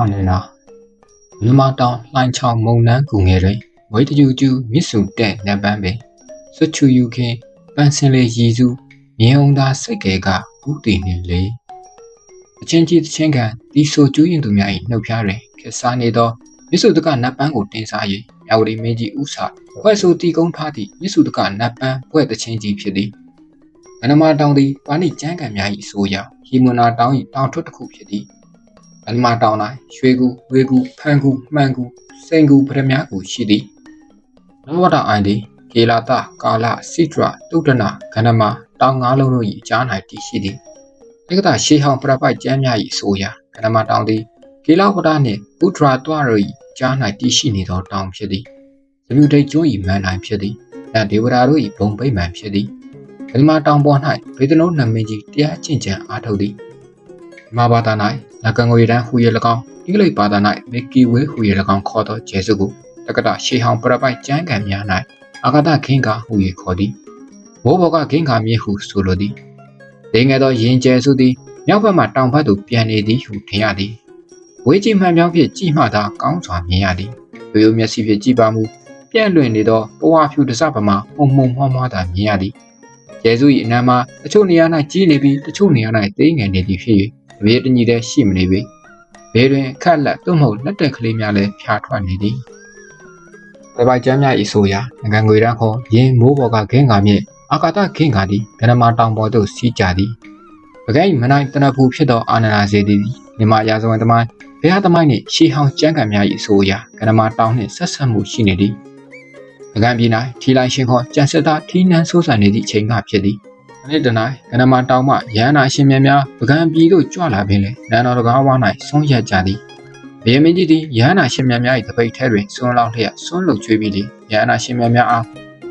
မှန်နေတာမြမတောင်လှိုင်းချောင်းမုံနှန်းကူငယ်တွင်ဝိတကျူကျူမြစ်စုတဲ့နတ်ပန်းပင်စွတ်ချူယူခင်ပန်းစင်လေရည်စုမြင်းအောင်သာစိတ်ကဲကဥတည်နေလေအချင်းကြီးတချင်းကဒီဆိုကျူးရင်သူများ၏နှုတ်ဖျားတွင်ခက်စားနေသောမြစ်စုတကနတ်ပန်းကိုတင်စား၍မြဝတီမင်းကြီးဥစာဖွဲ့ဆိုတီကုန်းထားသည့်မြစ်စုတကနတ်ပန်းဖွဲ့တချင်းကြီးဖြစ်သည်မနမတောင်သည်ပါဏိကျမ်းကံများ၏အဆိုအရဟီမွန်နာတောင်၏တောင်ထွတ်တစ်ခုဖြစ်သည် မနမတောင်၌ရွှေကူဝေကူဖန်ကူမှန်ကူစိန်ကူပရမကူရှိသည်နဝတအိုင်သည်ကေလာတကာလစိဒရာတုဒ္ဒနာကန္နမတောင်ငါးလုံးတို့၏အကြား၌တည်ရှိသည်ဧကတရှေးဟောင်းပြပိုက်ကျမ်းများ၏အဆိုအရကန္နမတောင်သည်ကေလာဝဒနှင့်ဥဒရာတွားတို့၏ကြား၌တည်ရှိနေသောတောင်ဖြစ်သည်ဇမြုဒိတ်ကျွန်း၏မန်တိုင်းဖြစ်သည်နတ်ဒေဝရာတို့၏ဘုံဗိမာန်ဖြစ်သည်ကန္နမတောင်ပေါ်၌ဘေဒလုံးနမင်းကြီးတရားကျင့်ကြံအားထုတ်သည် မဘာသာ၌လကံငွေတန်းဟူ၍၎င်းဒီကလိပ်ဘာသာ၌မီကီဝေးဟူ၍၎င်းခေါ်သောဂျေစုကိုတက္ကတာရှေးဟောင်းပြပိုက်ကျမ်းကံများ၌အာဂတခင်းကာဟူ၍ခေါ်သည်မိုးဘော်ကခင်းကာမြေဟုဆိုလိုသည်ဒေငယ်သောရင်ကျဲစုသည်မြောက်ဘက်မှတောင်ဘက်သို့ပြန်နေသည်ဟုထင်ရသည်ဝေးကြည့်မှန်ပြောင်းဖြင့်ကြည့်မှသာကောင်းစွာမြင်ရသည်ရိုးရိုးမျက်စိဖြင့်ကြည့်ပါမူပြန့်လွင်နေသောပဝါဖြူတစပမာမှုံမှုံမွှားမွှားသာမြင်ရသည် ကျေစု၏အနံမှာတချို့နေရာ၌ကြီးနေပြီးတချို့နေရာ၌သေးငယ်နေသည်ဖြစ်၍အပြေတညီတည်းရှိမနေပေဘေးတွင်အခက်လက်သို့မဟုတ်လက်တက်ကလေးများလည်းဖြာထွက်နေသည်။ဘပိုက်ကျမ်းများဤဆိုရာငကန်ငွေရန်ခေါ်ရင်းမိုးပေါ်ကခင်းကာမြင့်အာကာသခင်းကာသည်ဗနမာတောင်ပေါ်သို့စီးကြသည်။ပကဲမနိုင်တနဖူဖြစ်သောအာနန္ဒာစေတီသည်မြမရာဇဝင်သမိုင်းဘုရားသမိုင်းနှင့်ရှေးဟောင်းကျမ်းဂန်များ၏ဆိုရာကနမာတောင်နှင့်ဆက်ဆက်မှုရှိနေသည်။ ပကံပြည်၌ထီလိုက်ရှင်ခေါ်ကြံစစ်သားထီနန်းဆိုးဆန်နေသည့်အချိန်ကဖြစ်သည်။အနည်းတနိုင်ကနမာတောင်မှရဟန္တာရှင်မြတ်များပကံပြည်သို့ကြွလာပင်လေနန္တော်တကားဝါ၌ဆုံးရက်ကြသည်။ဘယမင်းကြီးသည်ရဟန္တာရှင်မြတ်များ၏တပိတ်ထဲတွင်ဆွန်းလောင်းလျက်ဆွန်းလုတ်ကျွေးပြီးလေရဟန္တာရှင်မြတ်များအား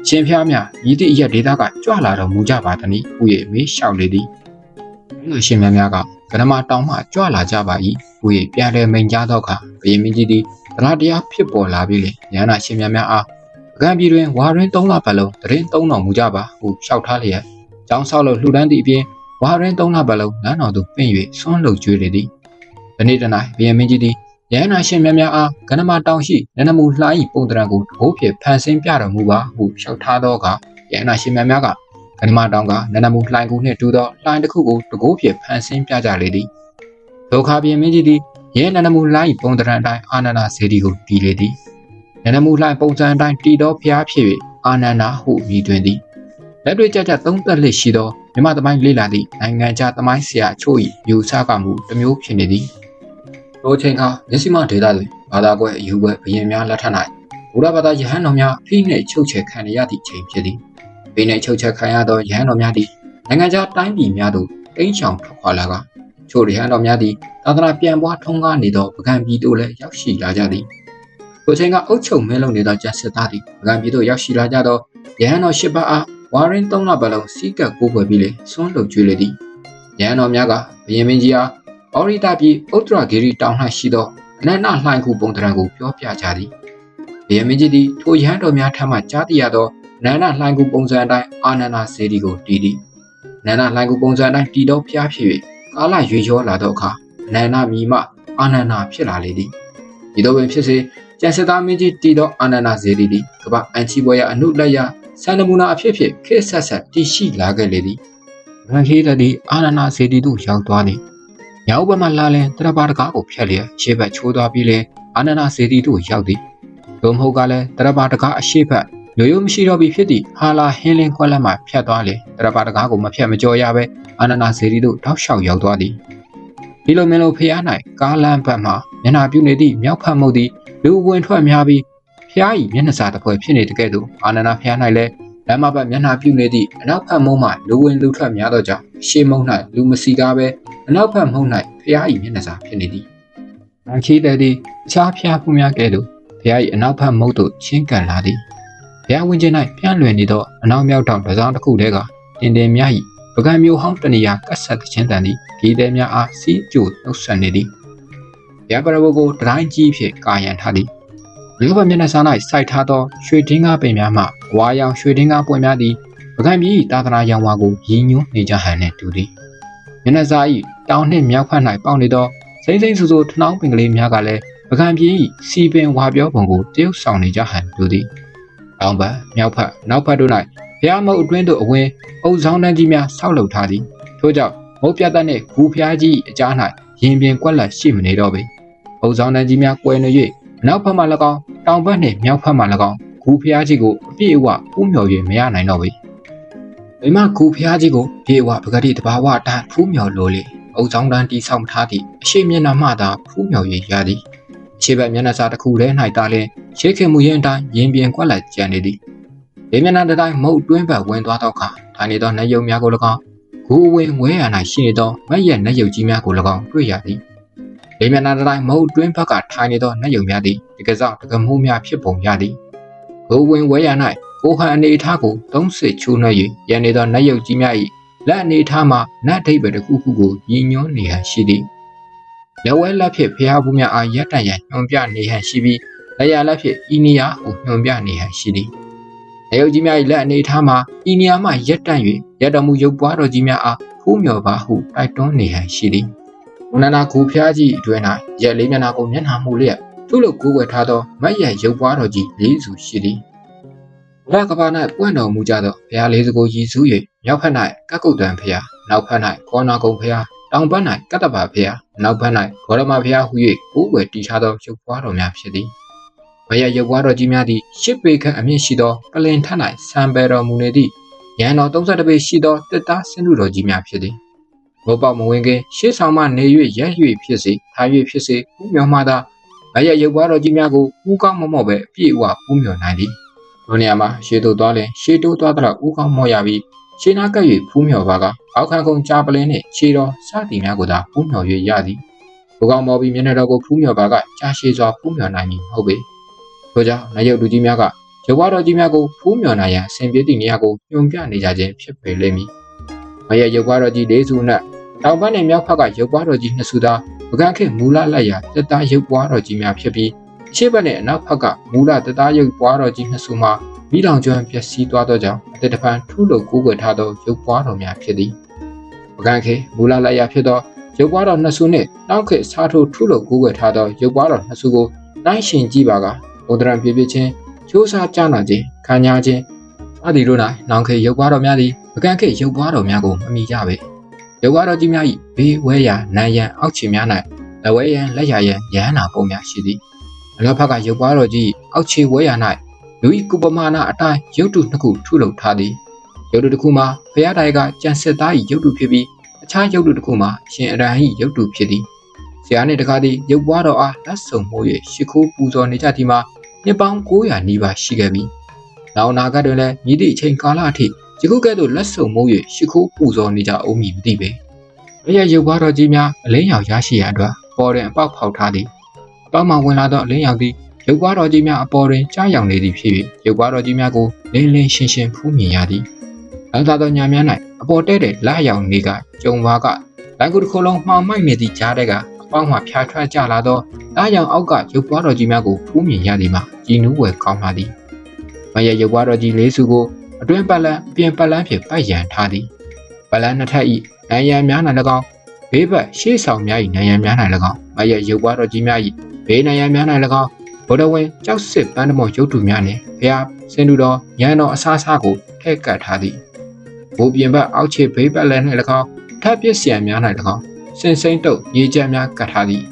ရှင်ဖျားများဤသည့်အရက်ဒေသကကြွလာတော်မူကြပါသနည်းဟု၍မေးလျှောက်လေသည်။လူရှင်မြတ်များကကနမာတောင်မှကြွလာကြပါ၏ဟူ၍ပြန်လဲမိန်ကြားသောအခါဘယမင်းကြီးသည်တရားတရားဖြစ်ပေါ်လာပြီးလေရဟန္တာရှင်မြတ်များအားပ ကံပြည်တွင်ဝါရင်း၃လပတ်လုံးတရင်၃တော်မူကြပါဟုလျှောက်ထားလျက်ကျောင်းဆောက်လို့လှူဒန်းသည့်အပြင်ဝါရင်သုံးလပတ်လုံးနန်းတော်သို့ပင့်၍ဆွမ်းလုတ်ကျွေးလေသည်။ဒီနေ့တနေ့ဘုရင်မင်းကြီးသည်ရဟန္တာရှင်များများအားကနမတောင်ရှိနန္ဒမူလှိုင်းပုံတရံကိုတကိုးဖြင့်ဖန်ဆင်းပြတော်မူပါဟုလျှောက်ထားသောအခါရဟန္တာရှင်များများကကနမတောင်ကနန္ဒမူလှိုင်းကူနှင့်တူသောလှိုင်းတစ်ခုကိုတကိုးဖြင့်ဖန်ဆင်းပြကြလေသည်။ဒုက္ခဘုရင်မင်းကြီးသည်ရဲနန္ဒမူလှိုင်းပုံတရံအတိုင်းအာနန္ဒာစေတီကိုတည်လေသည်။ နန္ဒမူလှိုင်းပုံစံအတိုင်းတည်သောဖျားဖြစ်၍အာနန္ဒာဟုမြည်တွင်သည်။လက်တွေ့ကြကြသုံးသက်လက်ရှိသောမြမသမိုင်းလေ့လာသည့်နိုင်ငံခြားသမိုင်းဆရာအချို့၏ယူဆကမှုတစ်မျိုးဖြစ်နေသည်။ထိုချိန်ကမျက်စိမဒေတာတွင်ဘာသာကွဲအယူကွဲဘယင်များလက်ထက်၌ဘုရားဘာသာယဟန်တော်များဖိနှိပ်ချုပ်ချယ်ခံရသည့်ချိန်ဖြစ်သည်။ဖိနှိပ်ချုပ်ချယ်ခံရသောယဟန်တော်များသည်နိုင်ငံခြားတိုင်းပြည်များသို့တိမ်းရှောင်ထွက်ခွာလာကချို့ယဟန်တော်များသည်သာသနာပြန်ပွားထုံးကားနေသောပကံပြည်သို့လည်းရောက်ရှိလာကြသည်။ ထိုချိန်ကအုပ်ချုပ်မင်းလုံးနေသောကျန်စစ်သားသည်ပကံပြည်သို့ရောက်ရှိလာကြသောယဟန်တော်ရှစ်ပါးအားဝါရင်၃လပတ်လုံးစီးကပ်ကိုးကွယ်ပြီးလေဆွန်းလုတ်ကျွေးလေသည်ရဟန်းတော်များကဘယင်မင်းကြီးအားအော်ရီတာပြည်ဥတ္တရဂီရီတောင်၌ရှိသောအနန္တလှိုင်းခုပုံတရံကိုပြောပြကြသည်ဘယင်မင်းကြီးသည်ထိုရဟန်းတော်များထံမှကြားသိရသောနန္ဒလှိုင်းခုပုံစံအတိုင်းအာနန္ဒစေတီကိုတည်သည်နန္ဒလှိုင်းခုပုံစံအတိုင်းတည်သောဖျားဖြစ်၍ကာလရွေရောလာသောအခါနန္ဒမြီမအာနန္ဒဖြစ်လာလေသည် ဒီတော့ပင်ဖြစ်စေကျန်စစ်သားမင်းကြီးတည်သောအာနန္ဒစေတီသည်ကပအန်ချီဘောရအနုလက်ရစံနမူနာအဖြစ်ဖြစ်ခေတ်ဆက်ဆက်တည်ရှိလာခဲ့လေသည်ရန်ခေးတည်းအာနနာစေတီသို့ရောက်သွားသည်ညောင်ဘက်မှလာလင်တရပါတကားကိုဖျက်လျက်ရှေ့ဘက်ချိုးသွားပြီးလဲအာနနာစေတီသို့ရောက်သည်သို့မဟုတ်ကလည်းတရပါတကားအရှိဘက်ရိုးရိုးမရှိတော့ပြီဖြစ်သည့်ဟာလာဟင်းလင်းခွက်လက်မှဖြတ်သွားလေတရပါတကားကိုမဖြတ်မကြော်ရပဲအာနနာစေတီသို့တောက်လျှောက်ရောက်သွားသည် ဒီလိုမင်းလိုဖျား၌ကားလမ်းဘက်မှမျက်နှာပြုနေသည့်မြောက်ဖက်မှုသည်လူဝင်ထွက်များပြီးဖျားဤမျက်နှာစာတစ်ဖွဲဖြစ်နေတဲ့ကဲ့သို့အာနန္ဒဖျား၌လည်းလမ်းမဘက်မျက်နှာပြုနေသည့်အနောက်ဘက်မုံမှလူဝင်လူထွက်များသောကြောင့်ရှေးမုံ၌လူမစီကားပဲအနောက်ဘက်မုံ၌ဖျားဤမျက်နှာစာဖြစ်နေသည်။မန်ခီတဲ့သည်အခြားဖျားဖူးများကဲ့သို့ဖျားဤအနောက်ဘက်မုံသို့ချင်းကန်လာသည်။ဖျားဝင်ခြင်း၌ပြန့်လွင်နေသောအနောက်မြောက်တောင်တစောင်းတစ်ခုတည်းကတင်တင်များ၏ ပကံမျိုးဟောင်းတနေရာကတ်ဆက်ခြင်းတန်သည်ဒီသည်များအားစီးကျိုနှုတ်ဆက်နေသည်။ရပရဝကိုတတိုင်းကြီးဖြင့်ကာယံထားသည်မြို့ဘမျက်နှာစာ၌စိုက်ထားသောရွှေဒင်းကားပင်များမှဝါရောင်ရွှေဒင်းကားပွင့်များသည်ပကံပြည်သာသနာရောင်ဝါကိုရည်ညွှန်းနေကြဟန်နှင့်တူသည်မျက်နှာစာ၏တောင်နှင့်မြောက်ဖက်၌ပေါက်နေသောစိမ့်စိမ့်ဆူဆူထနောင်းပင်ကလေးများကလည်းပကံပြင်းဤစီပင်ဝါပြောပုံကိုတရုပ်ဆောင်နေကြဟန်တူသည်။တောင်ဘက်မြောက်ဘက်နောက်ဘက်တို့၌ ဘုရားမုတ်အတွင်းသို့အဝင်အုပ်ဆောင်တန်းကြီးများဆောက်လုပ်ထားသည်။ထို့ကြောင့်မုတ်ပြတ်တတ်နှင့်ဂူဖျားကြီးအကြား၌ရင်ပြင်ကွက်လက်ရှိမနေတော့ပေ။အုပ်ဆောင်တန်းကြီးများကွယ်နေ၍နောက်ဘက်မှ၎င်းတောင်ဘက်နှင့်မြောက်ဘက်မှ၎င်းဂူဖျားကြီးကိုအပြည့်အဝပူးမြော်၍မရနိုင်တော့ပေ။မိမဂူဖျားကြီးကိုပြေဝပဂတိတဘာဝအတိုင်းဖူးမြော်လိုလေအုပ်ဆောင်တန်းတီဆောက်ထားသည့်အရှိမျက်နှာမှသာဖူးမြော်၍ရသည်။ခြေဘက်မျက်နှာစာတစ်ခုထဲ၌တားလင်ရှေးခင်မူရင်အတိုင်းရင်ပြင်ကွက်လက်ကြံနေသည်။ ဒီမျက်နှာတစ်တိုင်းမုတ်တွင်းဘက်ဝင်သွားတော့ခါထိုင်နေသောနတ်ယုံများကို၎င်းဂူဝင်ဝဲရ၌ရှိနေသောမက်ရဲ့နတ်ယုတ်ကြီးများကို၎င်းတွေ့ရသည်။ဒီမျက်နှာတစ်တိုင်းမုတ်တွင်းဘက်ကထိုင်နေသောနတ်ယုံများသည်တကယ်စောက်တကမှုများဖြစ်ပုံရသည်။ဂူဝင်ဝဲရ၌ကိုဟန်အနေအထားကိုသုံးစစ်ချိုးနှံ့၍ရန်နေသောနတ်ယုတ်ကြီးများ၏လက်အနေအထားမှနတ်ဒိတ်ပဲတစ်ခုခုကိုရည်ညွှန်းနေဟန်ရှိသည်။လက်ဝဲလက်ဖြင့်ဖျားဘူးများအားရက်တန်ရန်ညွှန်ပြနေဟန်ရှိပြီးလက်ရလက်ဖြင့်ဤနေရာကိုညွှန်ပြနေဟန်ရှိသည်။ လက်ယုတ်ကြီးများ၏လက်အနေအထားမှဤနေရာမှရက်တန့်၍ရက်တော်မူရုပ်ပွားတော်ကြီးများအားဖူးမြော်ပါဟုတိုက်တွန်းနေဟန်ရှိသည်။ဝနနာကူဖျားကြီးအတွင်း၌ရက်လေးမျက်နှာကိုမျက်နှာမူလျက်သူ့လိုကိုယ်ွယ်ထားသောမက်ရရုပ်ပွားတော်ကြီးလေးစုရှိသည်။ဘုရားကဘာ၌ပွင့်တော်မူကြသောဘုရားလေးစုကိုရည်စူး၍မြောက်ဖက်၌ကကုတ်တန်ဖျားနောက်ဖက်၌ကောနာကုံဖျားတောင်ဘက်၌ကတ္တပါဖျားနောက်ဘက်၌ဂေါရမဖျားဟု၍ကိုယ်ွယ်တည်ထားသောရုပ်ပွားတော်များဖြစ်သည်။ မရရုပ်ပွားတော်ကြီးများသည်ရှစ်ပေခန့်အမြင့်ရှိသောပလင်ထ၌ဆံပယ်တော်မူနေသည့်ရန်တော်32ပေရှိသောတစ်သားဆင်းလူတော်ကြီးများဖြစ်သည်။ဘောပေါမဝင်ခင်ရှေးဆောင်မှနေ၍ရက်၍ဖြစ်စေထား၍ဖြစ်စေဥမျောမှသာမရရုပ်ပွားတော်ကြီးများကိုဥကောင်းမမော့ပဲအပြည့်အဝဥမျောနိုင်သည်။ဒုနေရာမှာရှေးသို့သွားလင်ရှေးတိုးသွားသလောက်ဥကောင်းမော့ရပြီးရှေးနာကပ်၍ဖူးမြော်ပါကအောက်ခံကုန်ကြာပလင်းနှင့်ခြေတော်စသည်များကိုသာဖူးမြော်၍ရသည်ဥကောင်းမော့ပြီးမျက်နှာတော်ကိုဖူးမြော်ပါကကြာရှည်စွာဖူးမြော်နိုင်မည်မဟုတ်ပေ ထို့ကြောင့်နယုတ်လူကြီးများကရုပ်ဝါတော်ကြီးများကိုဖူးမြော်နိုင်ရန်အစဉ်ပြေသည့်နေရာကိုညွန်ပြနေကြခြင်းဖြစ်ပေလိမ့်မည်မရဲ့ရုပ်ဝါတော်ကြီးလေးစုနဲ့တောင်ဘက်နှင့်မြောက်ဘက်ကရုပ်ဝါတော်ကြီးနှစ်စုသာပကံခေမူလလက်ရာတက်သားရုပ်ပွားတော်ကြီးများဖြစ်ပြီးအရှိတ်ဘက်နဲ့အနောက်ဘက်ကမူလတက်သားရုပ်ပွားတော်ကြီးနှစ်စုမှာမိလောင်ကျွမ်းပျက်စီးသွားသောကြောင့်အသက်တပံထုလို့ကိုးကွယ်ထားသောရုပ်ပွားတော်များဖြစ်သည်။ပကံခေမူလလက်ရဖြစ်သောရုပ်ပွားတော်နှစ်စုနှင့်နောက်ခေစားထိုးထုလို့ကိုးကွယ်ထားသောရုပ်ပွားတော်နှစ်စုကိုနိုင်ရှင်ကြည့်ပါက ဘုဒ္ဓရံပြပြချင်းချိုးစားကြနာခြင်းခံညာခြင်းအသည်တို့၌နောက်ခေရုပ်ပွားတော်များသည်ပကံခေရုပ်ပွားတော်များကိုမမီကြပေ။ရုပ်ပွားတော်ကြီးများ၏ဘေးဝဲရာနံရန်အောက်ခြေများ၌လက်ဝဲရန်လက်ရရန်ရဟန္တာပုံများရှိသည်။အနောက်ဘက်ကရုပ်ပွားတော်ကြီးအောက်ခြေဝဲရာ၌လူဤကုပမာဏအတိုင်းရုပ်တုနှစ်ခုထုလုပ်ထားသည်ရုပ်တုတစ်ခုမှာဘုရားတိုင်ကကြံစစ်သား၏ရုပ်တုဖြစ်ပြီးအခြားရုပ်တုတစ်ခုမှာရှင်အရဟံ၏ရုပ်တုဖြစ်သည်ဆရာနှင့်တကားသည်ရုပ်ပွားတော်အားလက်ဆုံမှု၍ရှ िख ိုးပူဇော်နေကြသည်မှာ နှစ်ပေါင်း900နီးပါးရှိခဲ့ပြီနောက်နာကတွင်လည်းမြည်သည့်အချိန်ကာလအထိယခုကဲ့သို့လက်ဆုံမှု၍ရှ िख ိုးပူဇော်နေကြအောင်မည်မသိပေအရရုပ်ပွားတော်ကြီးများအလင်းရောင်ရရှိရန်အတွက်ပေါ်တွင်အပေါက်ဖောက်ထားသည်အပေါက်မှဝင်လာသောအလင်းရောင်သည်ရုပ်ပွားတော်ကြီးများအပေါ်တွင်ကြားရောက်နေသည်ဖြစ်၍ရုပ်ပွားတော်ကြီးများကိုလင်းလင်းရှင်းရှင်းဖူးမြင်ရသည်။လောသာတော်ညာများ၌အပေါ်တဲတဲ့လာရောက်နေကကျုံပါကလိုင်ကူတစ်ခုလုံးမှောင်မိုက်နေသည့်ကြားတဲ့ကအ ပေါင်းမှဖြာထွက်ကြလာသောလာရောက်အောက်ကရုပ်ပွားတော်ကြီးများကိုဖူးမြင်ရသည်မှာကြည်နူးဝယ်ကောင်းလာသည်။မရရုပ်ပွားတော်ကြီးလေးစုကိုအတွင်းပတ်လန်းပြင်ပတ်လန်းဖြင့်ပိုက်ရန်ထားသည်။ပတ်လန်းနှစ်ထပ်၏နိုင်ရန်များ၌၎င်းဘေးဘက်ရှေးဆောင်များ၏နိုင်ရန်များ၌၎င်းမရရုပ်ပွားတော်ကြီးများ၏ဘေးနိုင်ရန်များ၌၎င်းဗုဒ္ဓဝင်ကြောက်စစ်ပန်းတမောရုပ်တုများနှင့်ဘုရားစင်တူတော်ညံတော်အစားစားကိုထည့်ကပ်ထားသည်ဘိုးပြင်ဘက်အောက်ခြေဘေးပတ်လည်၌၎င်းထပ်ပစ်စီယံများ၌၎င်း စင်စိမ့်တုပ်ရေးကြမ်းများကပ်ထားသည်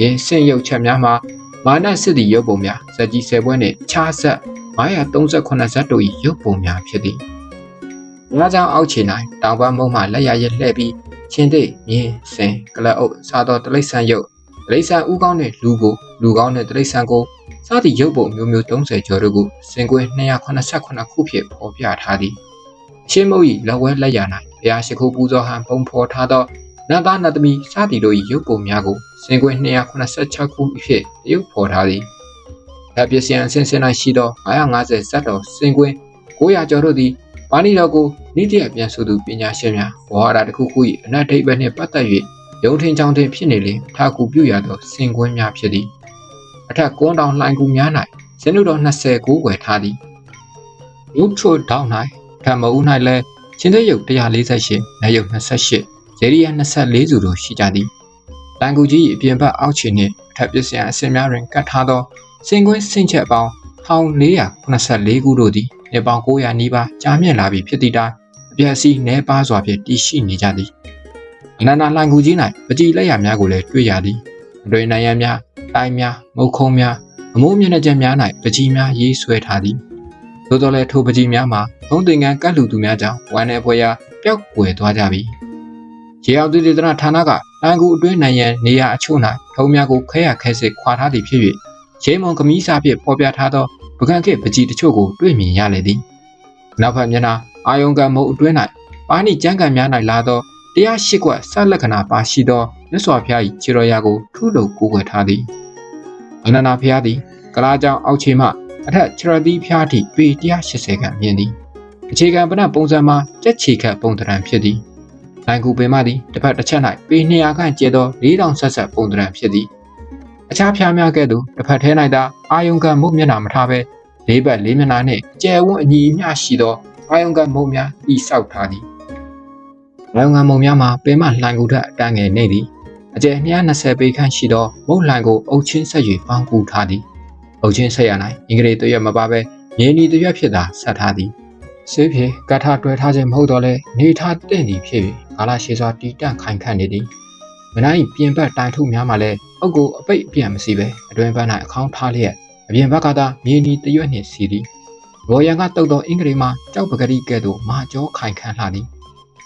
ယင်းဆင့်ရုပ်ချက်များမှာမာနစစ်သည့်ရုပ်ပုံများဇက်ကြီး၁၀ပွဲနှင့်ခြားဆက်938ဇက်တို့၏ရုပ်ပုံများဖြစ်သည်ငါးချောင်းအောက်ခြေ၌တောင်ပန်းမုံမှလက်ရရလှည့်ပြီးချင်းသိမြင်းစင်ကလအုပ်စားသောတိရစ္ဆာန်ရုပ်တိရစ္ဆာန်ဥကောင်းနှင့်လူကိုလူကောင်းနှင့်တိရစ္ဆာန်ကိုစသည့်ရုပ်ပုံမျိုးမျိုး30ကျော်တို့ကိုစင်ကွင်း289ခုဖြင့်ဖော်ပြထားသည်ရှင်းမုတ်၏လက်ဝဲလက်ရ၌ဘုရားရှိခိုးပူဇော်ဟန်ပုံဖော်ထားသော နတ်သားနတ်သမီးစသည်တို့၏ရုပ်ပုံများကိုစင်ကွင်း286ခုဖြင့်ရုပ်ဖော်ထားသည်လက်ပစ္စယံအစင်စင်၌ရှိသော950ဇတ်တော်စင်ကွင်း900ကျော်တို့သည်ပါဠိတော်ကိုနိတိယပြန်ဆိုသူပညာရှင်များဝါဟာရတစ်ခုခု၏အနတ်ဒိဗ္ဗနှင့်ပတ်သက်၍ရုံထင်ချောင်းထင်ဖြစ်နေလင်ထာကူပြုရသောစင်ကွင်းများဖြစ်သည်အထက်ကွန်းတောင်လှိုင်ကူများ၌ဇင်းတို့တော်20ကိုွယ်ထားသည်ရုပ်ချိုတောင်၌ဓမ္မဦး၌လည်းချင်းသေးရုပ်148နတ်ရုပ်28 ဇေရိယ24စုတို့ရှိကြသည်လန်ကူကြီး၏အပြင်ဘက်အောက်ခြေနှင့်အထက်ပစ္စယံအစင်များတွင်ကတ်ထားသောစင်ကွင်းစင်ချက်ပေါင်း1484ခုတို့သည်နှစ်ပေါင်း900နီးပါးကြာမြင့်လာပြီဖြစ်သည့်တိုင်အပြည့်အစည်းနှဲပါစွာဖြင့်တည်ရှိနေကြသည်အနန္တလှိုင်ကူကြီး၌ပကြည်လက်ရများကိုလည်းတွေ့ရသည်အတွင်နိုင်ရန်များတိုင်းများမုတ်ခုံးများအမိုးမျက်နှာချက်များ၌ပကြီးများရေးဆွဲထားသည်သို့တော်လည်းထိုပကြီးများမှာဘုံသင်္ကန်းကတ်လူသူများကြောင့်ဝမ်းနယ်ပွဲရာပျောက်ကွယ်သွားကြပြီ ရေအောင်သူတေသနာဌာနကလန်ကူအတွင်းနိုင်ရန်နေရာအချို့၌ထုံးများကိုခဲရခဲစစ်ခွာထားသည်ဖြစ်၍ရေမုံကမီးစားဖြင့်ပေါ်ပြထားသောပကံခေပကြီးတချို့ကိုတွေ့မြင်ရလေသည်နောက်ဖက်မျက်နှာအာယုံကမုတ်အတွင်း၌ပါဏိကျမ်းကန်များ၌လာသောတရားရှိကွက်ဆက်လက္ခဏာပါရှိသောမြတ်စွာဘုရား၏ခြေတော်ရာကိုထုလုပ်ကိုးကွယ်ထားသည်အနန္ဒာဘုရားသည်ကလာကြောင်အောက်ခြေမှအထက်ခြေတော်သီးဘုရားထိပေ180ခန့်မြင့်သည်အခြေခံပနပုံစံမှာကြက်ချီခတ်ပုံသဏ္ဍာန်ဖြစ်သည် လိုင်ကူပင်မသည်တစ်ဖက်တစ်ချက်၌ပေ200ခန့်ကျဲသော4000ဆက်ဆက်ပုံသဏ္ဍာန်ဖြစ်သည်အခြားဖျားများကဲ့သို့တစ်ဖက်ထဲ၌သာအာယုံကမုတ်မျက်နှာမထားဘဲလေးဘက်လေးမျက်နှာနှင့်ကျဲဝန်းအညီအမျှရှိသောအာယုံကမုတ်များဤဆောက်ထားသည်အာယုံကမုတ်များမှာပင်မလှိုင်ကူထက်အတန်းငယ်နေသည်အကျယ်220ပေခန့်ရှိသောမုတ်လှိုင်ကိုအုပ်ချင်းဆက်၍ပေါင်းကူထားသည်အုပ်ချင်းဆက်ရ၌အင်္ဂလိပ်တရွက်မပါဘဲမြေနီတရွက်ဖြစ်သာဆက်ထားသည်ဆေးဖြေကတ်ထားတွဲထားခြင်းမဟုတ်တော့လဲနေထားတင့်သည်ဖြစ်၍ ကာလရှည်စွာတီတန့်ခိုင်ခန့်နေသည်မနိုင်ပြင်ဘက်တိုင်ထုများမှလည်းအုပ်ကိုအပိတ်အပြန့်မစီပဲအတွင်ဘက်၌အခေါင်းထားလျက်အပြင်ဘက်ကသာမြေနီတရွက်နှင့်စီသည်ဘော်ရန်ကတုတ်သောအင်္ဂလိပ်မှာကြောက်ပကတိကဲ့သို့မာကျောခိုင်ခန့်လှသည်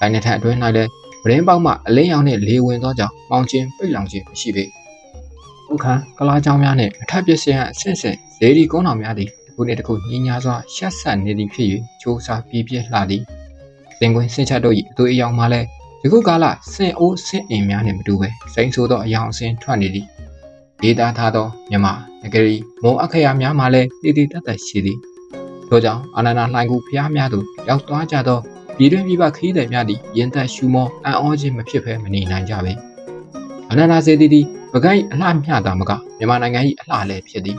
လိုင်းနှစ်ထပ်အတွင်း၌လည်းဗရင်ပေါက်မှအလင်းရောင်နှင့်လေဝင်သောကြောင့်ပေါင်ချင်းပိတ်လောင်ခြင်းမရှိပေဥခန်းကလာကြောင်းများနှင့်အထက်ပစ္စယအဆင့်ဆင့်ဇေဒီကုန်းတော်များသည်တစ်ခုနှင့်တစ်ခုညီညာစွာရှက်ဆက်နေသည်ဖြစ်၍ချိုးစားပြည့်ပြည့်လှသည်စင်ကွင်းစင်ချက်တို့၏အသွေးအယောင်မှလည်း ယခုကာလစင်အိုးစင်အင်များနှင့်မတူပဲစိမ့်ဆိုးသောအယောင်အစင်ထွက်နေသည်ဒေတာထားသောမြမနဂရီမုံအခရာများမှလည်းတည်တည်တတ်တတ်ရှိသည်ထို့ကြောင့်အာနန္ဒလှိုင်ကူဖျားများသို့ရောက်သွားကြသောပြည်တွင်းပြည်ပခရီးသည်များသည်ရင်သက်ရှူမောအံ့ဩခြင်းမဖြစ်ဘဲမနေနိုင်ကြပေအာနန္ဒစေတီသည်ပကိုက်အလှမျှတာမကမြန်မာနိုင်ငံ၏အလှလည်းဖြစ်သည်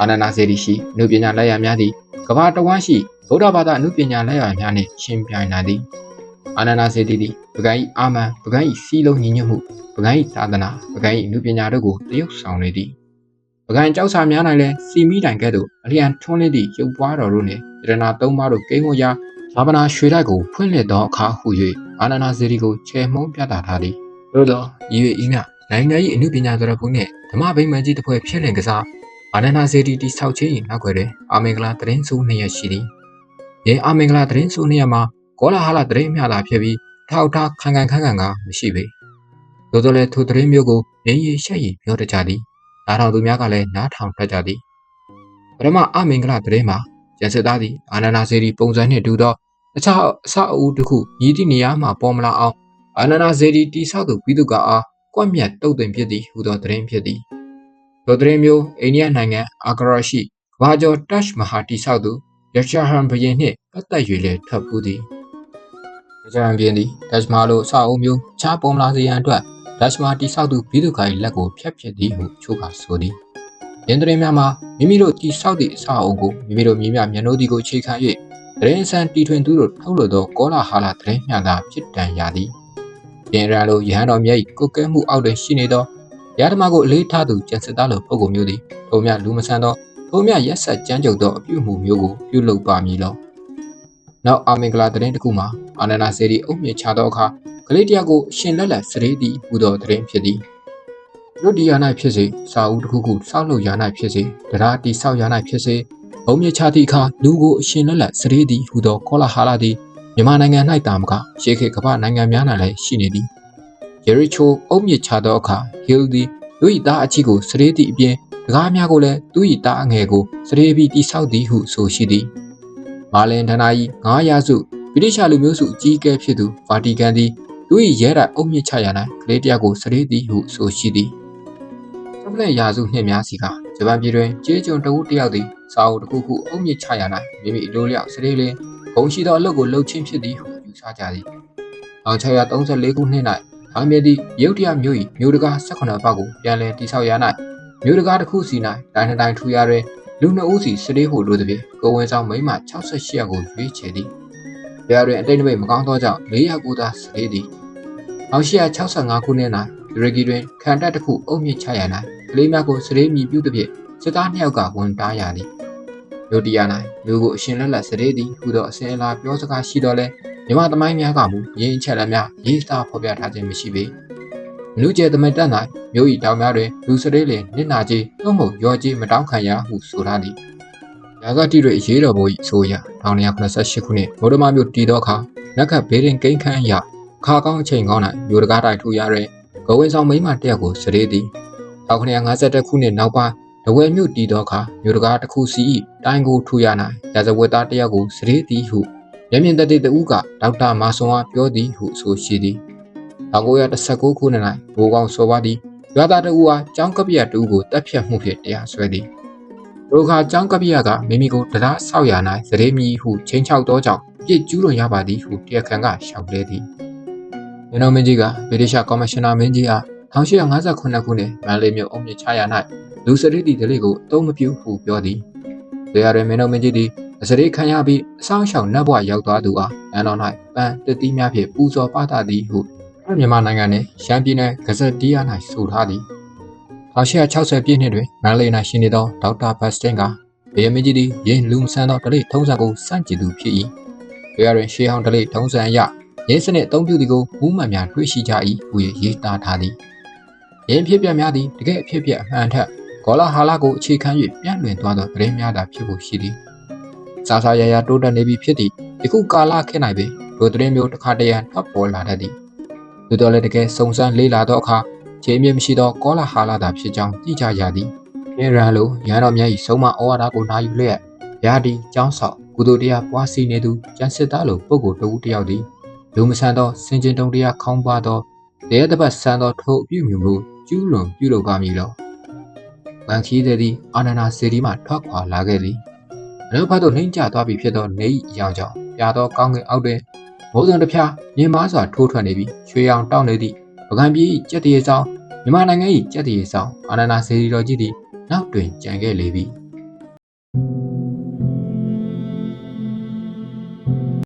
အာနန္ဒစေတီရှိအနုပညာလက်ရာများသည်ကမ္ဘာတဝန်းရှိဗုဒ္ဓဘာသာအနုပညာလက်ရာများနှင့်ရှင်ပြိုင်နိုင်သည် အာနန္ဒစေတီသည်ပကိုက်အာမန်ပကိုက်စီလုံးညီညွတ်မှုပကိုက်သာသနာပကိုက်အနုပညာတို့ကိုတရုပ်ဆောင်နေသည်ပကိုက်ကြောက်စာများ၌လည်းစီမီတိုင်ကဲ့သို့အလျံထွန်းလင်းသည့်ရုပ်ပွားတော်တို့နှင့်ယရနာသုံးပါးတို့ကိန်းဝရာဇာပနာရွှေတိုက်ကိုဖွင့်လှစ်သောအခါဟု၍အာနန္ဒစေတီကိုချေမှုန်းပြသထားသည်သို့သောဤ၍ဤမြနိုင်ငံ၏အမှုပညာသရဖူးနှင့်ဓမ္မဗိမာန်ကြီးတစ်ဖွဲ့ဖြစ်လင်ကစားအာနန္ဒစေတီတိဆောက်ခြင်း၏နောက်ွယ်တွင်အာမင်္ဂလာသတင်းဆိုးနှစ်ရက်ရှိသည်။ယင်းအာမင်္ဂလာသတင်းဆိုးနှစ်ရက်မှာ ကောလာဟလသတင်းမျှတာဖြစ်ပြီးထောက်ထားခံခံခန်းခံကမရှိပေ။သို့သောလည်းထိုသတင်းမျိုးကိုရင်းရရှက်ရည်ပြောတတ်ကြသည်။နားထောင်သူများကလည်းနားထောင်တတ်ကြသည်။ပထမအာမင်္ဂလာသတင်းမှာရန်စစ်သားသည်အာနန္ဒစေတီပုံစံနှင့်တူသောအခြားအဆောက်အဦတစ်ခုရည်သည့်နေရာမှာပေါ်မလာအောင်အာနန္ဒစေတီတိဆောက်သူပြီးသူကအားကွက်မြတ်တုတ်တင်ဖြစ်သည်ဟူသောသတင်းဖြစ်သည်ထိုသတင်းမျိုးအိန္ဒိယနိုင်ငံအာဂရာရှိကဘာကျော်တက်မဟာတိဆောက်သူရရှာဟန်ဘရင်နှင့်ပတ်သက်၍လည်းထွက်ပူးသည် ရရှာဟန်ဘရင်သည်တက်မာလိုအဆောက်အဦမျိုးချားပေါ်မလာစေရန်အတွက်တက်မာတိဆောက်သူပြီးသူက၏လက်ကိုဖျက်ပစ်သည်ဟုချိုးကဆိုသည်ရင်းသတင်းများမှာမိမိတို့တိဆောက်သည့်အဆောက်အဦကိုမိမိတို့မြင်မြမျက်နှာဒီကိုခြေခံ၍သတင်းဆန်တီထွင်သူတို့ထုတ်လို့သောကောလာဟာလသတင်းမျှသာဖြစ်တန်ရသည်ပြင်ရန်လိုရဟန်းတော်မြတ်၏ကုတ်ကဲမှုအောက်တွင်ရှိနေသောရဓမ္မကိုအလေးထားသူကျန်စစ်သားလိုပုဂ္ဂိုလ်မျိုးသည်ထိုမြလူမဆန်သောထိုမြရက်ဆက်ကြမ်းကြုတ်သောအပြုမှုမျိုးကိုပြုလုပ်ပါမည်လော နောက်အာမင်္ဂလာသတင်းတစ်ခုမှာအာနန္ဒစေရီအုပ်မြင့်ချသောအခါကလေးတယောက်ကိုရှင်လက်လက်စရေသည်ဟူသောသတင်းဖြစ်သည်ရုတ်ဒီယာ၌ဖြစ်စေစာအုပ်တစ်ခုခုစောက်လုပ်ရာ၌ဖြစ်စေတရားတိဆောက်ရာ၌ဖြစ်စေအုံမြင့်ချသည့်အခါလူကိုအရှင်လက်လက်စရေသည်ဟူသောကောလာဟာလာသည်မြန်မာနိုင်ငံ၌တာမကရှေးခေတ်ကမ္ဘာနိုင်ငံများ၌လည်းရှိနေသည်ယေရီချိုအုပ်မြစ်ချသောအခါဟီလ်သည်သူ၏သားအချီကိုစရေသည့်အပြင်တကားများကိုလည်းသူ၏သားအငယ်ကိုစရေပြီးတိဆောက်သည်ဟုဆိုရှိသည် မာလင်ဒနာ၏9ရာစုဗြိတိရှလူမျိုးစုအကြီးအကဲဖြစ်သူဗာတီကန်သည်သူ၏ရဲတိုက်အုပ်မြစ်ချရာ၌ကလေးတယောက်ကိုစရေသည်ဟုဆိုရှိသည်စပလက်ရာစုနှင့်များစီကဂျပန်ပြည်တွင်ကျေးကျွန်တဝူတယောက်သည်စာအုပ်တစ်ခုခုအုပ်မြစ်ချရာ၌မိမိအလိုလျောက်စရေလင်းဂုံရှိသောအလုပ်ကိုလုပ်ချင်းဖြစ်သည်ဟုယူဆကြသည်1634ခုနှစ်၌အာမြသည်ရုတ်တရက်မြို့၏မြို့တကား18ပေါက်ကိုပြန်လည်တိဆောက်ရ၌မြို့တကားတစ်ခုစီ၌တိုင်းတိုင်းထူရတွင် လူနှစ်ဦးစီစတေးဟုလိုသည်ဖြင့်ကိုဝင်ဆောင်မိမ68ရက်ကိုရွေးချယ်သည်။ပြားတွင်အတိတ်နမိတ်မကောင်းသောကြောင့်400ကိုသာစတေးသည်။1865ခုနှစ်၌တူရကီတွင်ခံတပ်တစ်ခုအုပ်မြစ်ချရ၌ကလေးများကိုစရေးမြည်ပြုသဖြင့်စစ်သားနှစ်ယောက်ကဝန်တားရသည်မြို့တရ၌လူကိုအရှင်လက်လက်စရေးသည်ဟူသောအစဉ်အလာပြောစကားရှိတော်လဲမြမသမိုင်းများကမူရင်းချက်လက်များရေးသားဖော်ပြထားခြင်းမရှိပေမ လူကျဲသမန်တက်၌မြို့၏တောင်များတွင်လူစရေးလင်နစ်နာကြီးသို့မဟုတ်ရော်ကြီးမတောင်းခံရဟုဆိုထားသည်ရာဂတိတွေရေးတော်မူ၏ဆိုရာ1988ခုနှစ်ဗုဒ္ဓမမြို့တည်သောအခါနက်ခတ်ဘေးရင်ကိန်းခန်းရခါကောင်းအချိန်ကောင်း၌မြို့တကားတိုင်ထူရတွင်ဂဝင်းဆောင်မိမတယောက်ကိုစရေးသည်1951ခုနှစ်နောက်ပိုင်းတဝဲမြို့တည်သောအခါမြို့တကားတစ်ခုစီ၏တိုင်ကိုထူရ၌ရာဇဝတ်သားတယောက်ကိုစရေးသည်ဟုမျက်မြင်သက်သေတဦးကဒေါက်တာမာဆွန်အားပြောသည်ဟုဆိုရှိသည် 1919ခုနှစ်၌ဘိုးကောင်စောပါသည်ရွာသားတဦးအားကျောင်းကပ္ပယတူကိုတပ်ဖြတ်မှုဖြင့်တရားစွဲသည်ဒုခါကျောင်းကပ္ပယကမိမိကိုတရားဆောက်ရ၌စရေးမီဟုချင်းချောက်သောကြောင့်ပြစ်ကျူးလွန်ရပါသည်ဟုတရားခံကရှောက်လဲသည်မင်းတော်မင်းကြီးကဗြိတိရှကော်မရှင်နာမင်းကြီးအား1858ခုနှစ်မန္တလေးမြို့အုံမြင့်ချရ၌လူစရိတီဒလေးကိုအသုံးမပြုဟုပြောသည်။ဒေရရမင်းတော်မင်းကြီးသည်အစရိခံရပြီးအဆောင်ရှောင်နတ်ဘဝရောက်သွားသူအားလမ်းတော်၌ပန်းတတိများဖြင့်ပူဇော်ပါတာသည်ဟု မြန်မာနိုင်ငံနှင့်ရှမ်းပြည်နယ်ဂဇက်တီးယား၌ဆိုထားသည်1860ပြည့်နှစ်တွင်မန္တလေး၌ရှိနေသောဒေါက်တာဘတ်စတင်ကဗေယမင်းကြီးသည်ယင်းလူမဆန်သောဒလိထုံးစံကိုစန့်ကျင်သူဖြစ်၏။ဒေရရင်ရှေးဟောင်းဒလိထုံးစံအရရင်းစနစ်အသုံးပြုသည်ကိုမူးမှန်များတွေ့ရှိကြ၏ဟုရေးသားထားသည်။ရင်းဖြစ်ပြများသည်တကယ်အဖြစ်ပြအမှန်ထက်ဂေါလာဟာလာကိုအခြေခံ၍ပြန့်လွင်သွားသောသတင်းများသာဖြစ်ဖို့ရှိသည်။စာစာရရတိုးတက်နေပြီဖြစ်သည့်ဒီခုကာလခေတ်၌ပင်ဒိုသတင်းမျိုးတစ်ခါတရံထွက်ပေါ်လာတတ်သည်။ သို့တော်လည်းတကယ်စုံစမ်းလေ့လာသောအခါခြေအမြင့်မရှိသောကောလာဟာလာသာဖြစ်ကြောင်းသိကြရသည်။ပြင်းရန်လိုရန်တော်မြတ်၏ဆုံးမဩဝါဒကိုနာယူလျက်ရာဒီကျောင်းဆောက်ကုသိုလ်တရားပွားစီနေသူကျန်စစ်သားလိုပုဂ္ဂိုလ်တဦးတစ်ယောက်သည်လူမဆန်သောစင်ကျင်တုံတရားခေါင်းပါသောတရားတစ်ပတ်ဆန်သောထိုအပြုမျိုးမျိုးကျူးလွန်ပြုလုပ်ပါမည်လော။ဗန်ခီးသည်သည်အာနန္ဒာစေတီမှထွက်ခွာလာခဲ့သည်။အနုဘတ်သို့နှိမ့်ကျသွားပြီဖြစ်သောနေ၏အယောင်ကြောင့်ပြာသောကောင်းကင်အောက်တွင် မိုးစုံတစ်ဖြားမြင်မားစွာထိုးထွက်နေပြီးရွှေရောင်တောက်နေသည့်ပကံပြည်၏ကြက်တရေဆောင်မြန်မာနိုင်ငံ၏ကြက်တရေဆောင်အာနန္ဒာစေတီတော်ကြီးသည်နောက်တွင်ကြံခဲ့လေပြီ။